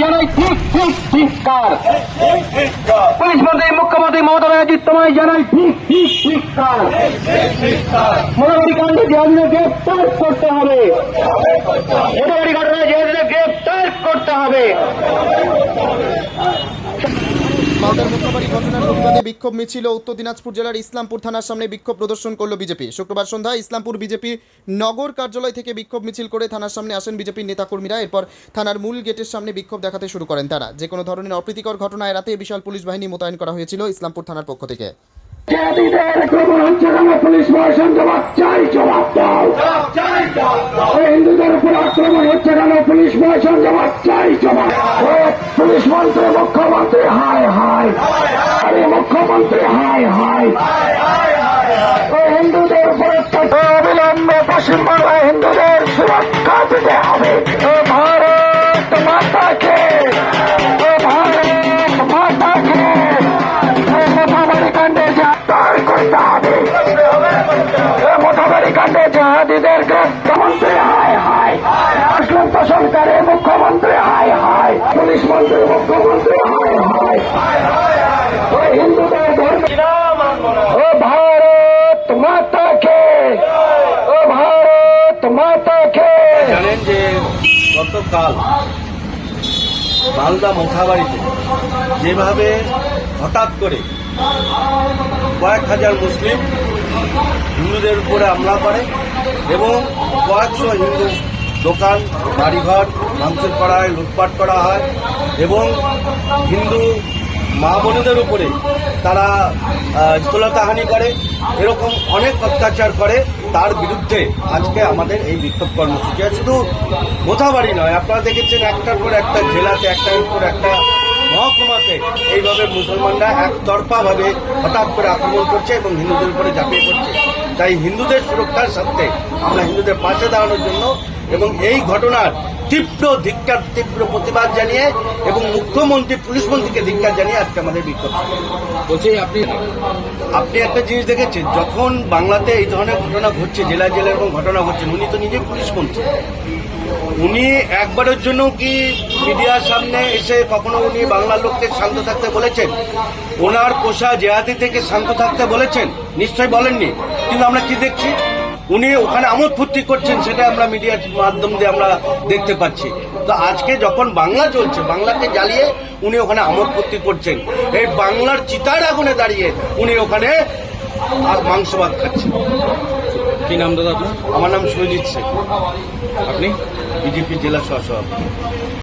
জানাই ঠিক ঠিক ঠিককার পুলিশ মন্ত্রী মুখ্যমন্ত্রী মমতা তোমায় জানাই ঠিক ঠিক ঠিককার মোটামুটি কাণ্ডে জেহাদিদের গ্রেপ্তার করতে হবে। মোটামুটি ঘটনায় জেহাদিদের গ্রেপ্তার করতে হবে। মালদার ঘটনার প্রতিবাদে বিক্ষোভ মিছিল উত্তর দিনাজপুর জেলার ইসলামপুর থানার সামনে বিক্ষোভ প্রদর্শন করল বিজেপি। শুক্রবার সন্ধ্যায় ইসলামপুর বিজেপি নগর কার্যালয় থেকে বিক্ষোভ মিছিল করে থানার সামনে আসেন বিজেপির নেতাকর্মীরা। এরপর থানার মূল গেটের সামনে বিক্ষোভ দেখাতে শুরু করেন তারা। যে কোনো ধরনের অপ্রীতিকর ঘটনা এড়াতে বিশাল পুলিশ বাহিনী মোতায়েন করা হয়েছিল ইসলামপুর থানার পক্ষ থেকে। জেহাদিদের আক্রমণ হচ্ছে কেন পুলিশ প্রশাসন জবাব চাই জবাব দাও। হিন্দুদের উপর আক্রমণ হচ্ছে কেন পুলিশ প্রশাসন জবাব চাই জবাব পুলিশ মন্ত্রী মুখ্যমন্ত্রী হায় হায়। মুখ্যমন্ত্রী হায় ওই হিন্দুদের উপর অত্যাচার। অবিলম্বে পশ্চিমবাংলায় হিন্দুদের সুরক্ষা দিতে হবে। ও ভারত মাতাকে ও ভারত মাতাকে মোথাবাড়ি কাণ্ডে গ্রেপ্তার করতে হবে। মোথাবাড়ি কাণ্ডে জাহাদিদের গ্রেপ্তার। আসলাম সরকারের মুখ্যমন্ত্রী হায় হায়। পুলিশ মন্ত্রী মুখ্যমন্ত্রী হায় হায় ও হিন্দুদের ধর্ম ও ভারত মাতাকে ও ভারত মাতাকে জানেন যে গতকাল মালদা মোথাবাড়িতে যেভাবে হঠাৎ করে কয়েক হাজার মুসলিম হিন্দুদের উপরে হামলা করে এবং কয়েকশো হিন্দু দোকান, বাড়িঘর ভাঙচুর করা হয় লুটপাট করা হয় এবং হিন্দু মা বোনেদের উপরে তারা স্থলতাহানি করে, এরকম অনেক অত্যাচার করে, তার বিরুদ্ধে আজকে আমাদের এই বিক্ষোভ কর্মসূচি শুধু মোথাবাড়ি নয়, আপনারা দেখেছেন একটার পর একটা জেলাতে, একটার পর একটা মহকুমাতে এইভাবে মুসলমানরা একতরফাভাবে হঠাৎ করে আক্রমণ করছে এবং হিন্দুদের উপরে ঝাঁপিয়ে পড়ছে। তাই হিন্দুদের সুরক্ষার সাথে আমরা হিন্দুদের পাশে দাঁড়ানোর জন্য এবং এই ঘটনার তীব্র ধিক্কার তীব্র প্রতিবাদ জানিয়ে এবং মুখ্যমন্ত্রী পুলিশ মন্ত্রীকে ধিক্কার জানিয়ে আজকে আমাদের বিক্ষোভ। বলছি আপনি আপনি একটা জিনিস দেখেছেন যখন বাংলাতে এই ধরনের ঘটনা ঘটছে জেলা জেলা এরকম ঘটনা ঘটছে উনি তো নিজে পুলিশ মন্ত্রী। উনি একবারের জন্য কি মিডিয়ার সামনে এসে কখনো উনি বাংলার লোককে শান্ত থাকতে বলেছেন? ওনার পোষা জেহাদি থেকে শান্ত থাকতে বলেছেন? নিশ্চয় বলেননি। কিন্তু আমরা কি দেখছি? উনি ওখানে আমোদ ফুর্তি করছেন সেটা আমরা মিডিয়ার মাধ্যম দিয়ে আমরা দেখতে পাচ্ছি। তো আজকে যখন বাংলা চলছে বাংলাকে জ্বালিয়ে উনি ওখানে আমোদ ফুর্তি করছেন। এই বাংলার চিতার আগুনে দাঁড়িয়ে উনি ওখানে আর মাংস ভাত খাচ্ছেন। কি নাম দাদা আপনার? আমার নাম সৈজিৎ শেখ আপনি বিজেপি জেলা সহসভাপতি।